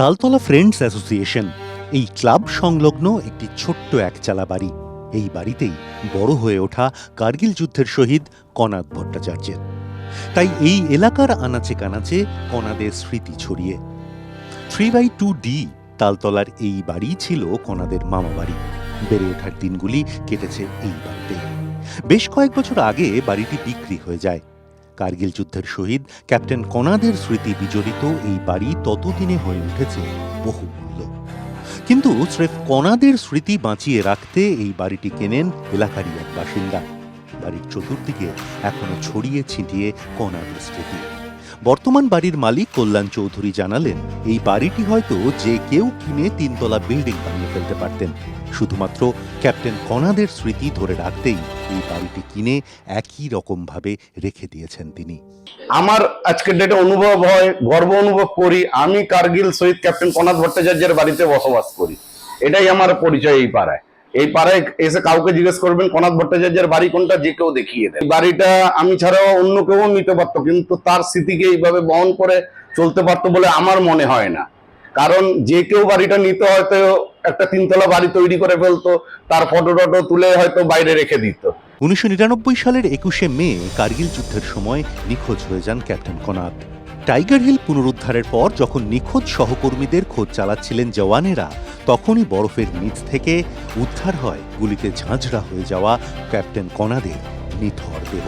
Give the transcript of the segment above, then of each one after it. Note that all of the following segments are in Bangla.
তালতলা ফ্রেন্ডস অ্যাসোসিয়েশন, এই ক্লাব সংলগ্ন একটি ছোট্ট একচালা বাড়ি। এই বাড়িতেই বড় হয়ে ওঠা কার্গিল যুদ্ধের শহীদ কনাদ ভট্টাচার্যের। তাই এই এলাকার আনাচে কানাচে কনাদের স্মৃতি ছড়িয়ে। থ্রি বাই টু ডি তালতলার এই বাড়ি ছিল কনাদের মামা বাড়ি। বেড়ে ওঠার দিনগুলি কেটেছে এই বাড়িতে। বেশ কয়েক বছর আগে বাড়িটি বিক্রি হয়ে যায়। কার্গিল যুদ্ধের শহীদ ক্যাপ্টেন কণাদের স্মৃতি বিজড়িত এই বাড়ি ততদিনে হয়ে উঠেছে বহুমূল্য। কিন্তু স্রেফ কণাদের স্মৃতি বাঁচিয়ে রাখতে এই বাড়িটি কেনেন এলাকারই এক বাসিন্দা। বাড়ির চতুর্দিকে এখনও ছড়িয়ে ছিটিয়ে কণাদের স্মৃতি। বর্তমান বাড়ির মালিক কল্যাণ চৌধুরী জানালেন, এই বাড়িটি হয়তো যে কেউ কিনে তিনতলা বিল্ডিং বানিয়ে ফেলতে পারতেন। শুধুমাত্র ক্যাপ্টেন কনাদের স্মৃতি ধরে রাখতেই এই বাড়িটি কিনে একই রকমভাবে রেখে দিয়েছেন তিনি। আমার আজকের ডেটে অনুভব হয়, গর্ব অনুভব করি, আমি কার্গিল শহীদ ক্যাপ্টেন কনাথ ভট্টাচার্যের বাড়িতে বসবাস করি। এটাই আমার পরিচয় এই পাড়ায়। এই পাড়ায় এসে কাউকে জিজ্ঞেস করবেন, কনাথ ভট্টাচার্যের বাড়ি কোনটা, যে কেউ দেখিয়ে দেয় বাড়িটা আমি ছাড়াও অন্য কেউ নিতে পারতো, কিন্তু তার স্মৃতিকে এইভাবে বহন করে চলতে পারতো বলে আমার মনে হয় না। কারণ যে কেউ বাড়িটা নিতে হয়তো একটা তিনতলা বাড়ি তৈরি করে ফেলতো, তার ফটো টটো তুলে হয়তো বাইরে রেখে দিত। উনিশশো নিরানব্বই সালের একুশে মে কার্গিল যুদ্ধের সময় নিখোঁজ হয়ে যান ক্যাপ্টেন কনাদ টাইগার হিল পুনরুদ্ধারের পর যখন নিখোঁজ সহকর্মীদের খোঁজ চালাচ্ছিলেন জওয়ানেরা, তখনই বরফের নিচ থেকে উদ্ধার হয় গুলিতে ঝাঁঝরা হয়ে যাওয়া ক্যাপ্টেন কনাদের নিথর দেহ।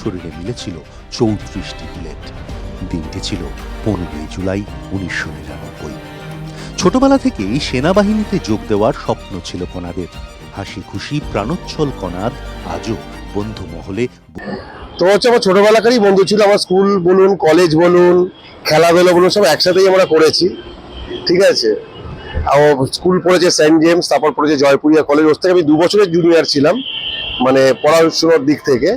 শরীরে মিলেছিল চৌত্রিশটি বুলেট। দিনটি ছিল পনেরোই জুলাই উনিশশো নিরানব্বই। ছোটবেলা থেকেই সেনাবাহিনীতে যোগ দেওয়ার স্বপ্ন ছিল কনাদের। হাসি খুশি প্রাণোচ্ছল কনাদ আজও বন্ধু মহলে তো হচ্ছে আমার ছোটবেলাকারই বন্ধু ছিল, আমার স্কুল বলুন, কলেজ বলুন, খেলাধুলা বলুন, সব একসাথেই আমরা করেছি, ঠিক আছে? ও স্কুল পড়েছে সেন্ট জেমস, তারপর পড়েছে জয়পুরিয়া কলেজ, ওর থেকে আমি দু বছরের জুনিয়র ছিলাম মানে পড়াশোনার দিক থেকে।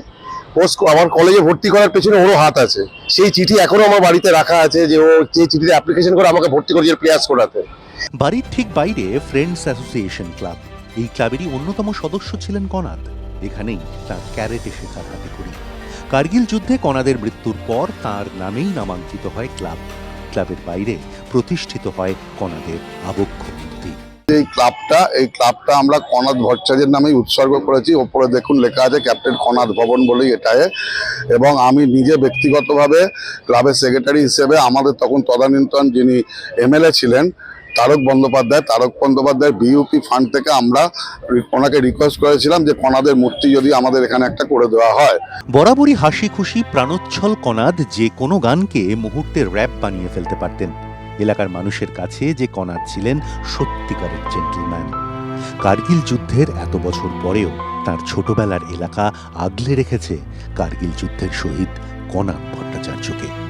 ও আমার কলেজে ভর্তি করার পেছনে ওরও হাত আছে। সেই চিঠি এখনও আমার বাড়িতে রাখা আছে যে ও যে চিঠিতে অ্যাপ্লিকেশন করে আমাকে ভর্তি করেছে প্লেয়ার্স করাতে। বাড়ির ঠিক বাইরে ফ্রেন্ডস অ্যাসোসিয়েশন ক্লাব এই ক্লাবেরই অন্যতম সদস্য ছিলেন কনাদ এখানেই তার ক্যারেটে শেখার হাতে করি কার্গিল যুদ্ধে কনাদের মৃত্যুর পর তার নামেই নামাঙ্কিত হয় ক্লাব। ক্লাবের বাইরে প্রতিষ্ঠিত হয় কনাদের আবক্ষ মূর্তি। এই ক্লাবটা এই ক্লাবটা আমরা কনাদ ভট্টাচার্যের নামেই উৎসর্গ করেছি। ওপরে দেখুন লেখা আছে ক্যাপ্টেন কনাদ ভবন বলেই এটায় এবং আমি নিজে ব্যক্তিগতভাবে ক্লাবের সেক্রেটারি হিসেবে আমাদের তখন তদানীন্তন যিনি এমএলএ ছিলেন তারক বন্দ্যোপাধ্যায়, তারক বন্দ্যোপাধ্যায়ের বিইউপি ফান্ড থেকে আমরা ওনাকে রিকোয়েস্ট করেছিলাম যে কণাদের মূর্তি যদি আমাদের এখানে একটা করে দেওয়া হয়। বরাবরই হাসি খুশি প্রাণোচ্ছল কণাদ যে কোনো গানকে মুহূর্তে র্যাপ বানিয়ে ফেলতে পারতেন। এলাকার মানুষের কাছে যে কণাদ ছিলেন সত্যিকারের জেন্টলম্যান কার্গিল যুদ্ধের এত বছর পরেও তার ছোটবেলার এলাকা আগলে রেখেছে কার্গিল যুদ্ধের শহীদ কনাদ ভট্টাচার্যকে।